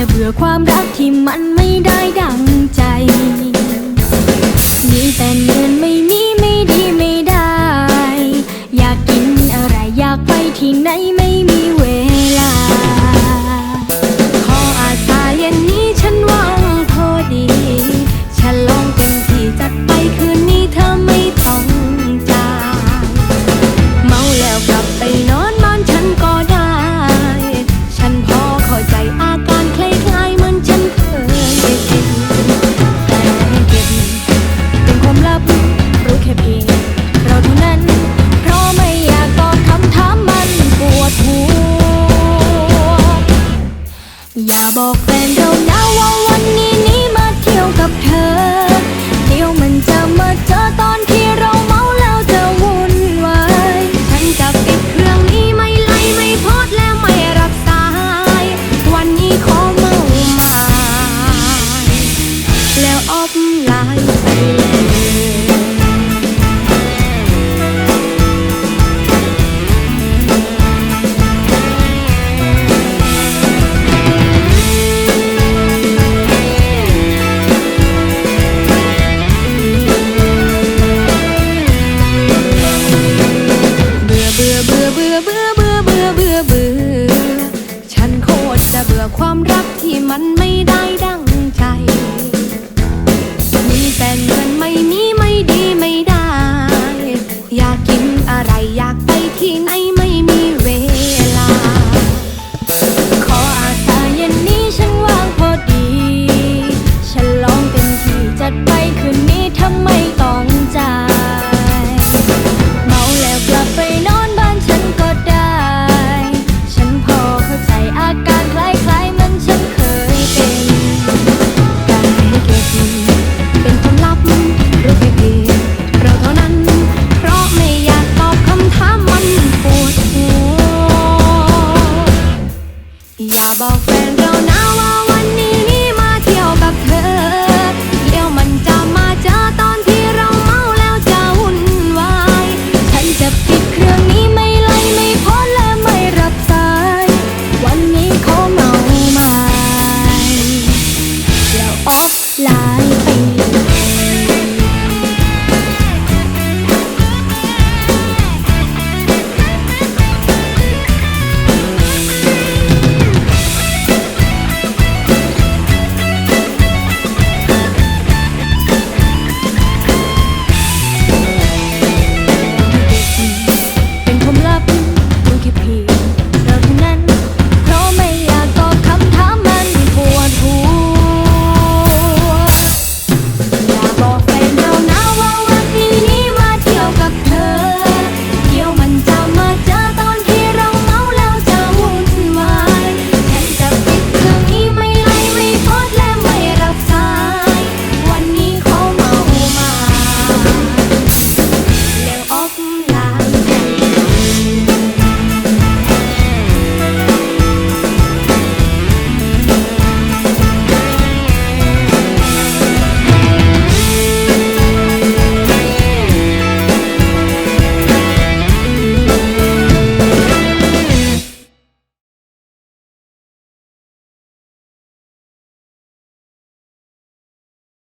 จะเบื่อความรักที่มันไม่ได้ดังใจ มีแต่เงินไม่มีไม่ดีไม่ได้ อยากกินอะไรอยากไปที่ไหนไม่ บอกแฟนเราน่าวันนี้นี้มาเที่ยวกับเธอ เดี๋ยวมันจะมาเจอตอนที่เราเมาแล้วจะวุ่นวายฉันจะปิดเรื่องนี้ไม่ไลไม่โพสและไม่รับสาวันนี้ขอเมามาแล้วออฟไลน์ 呀宝贝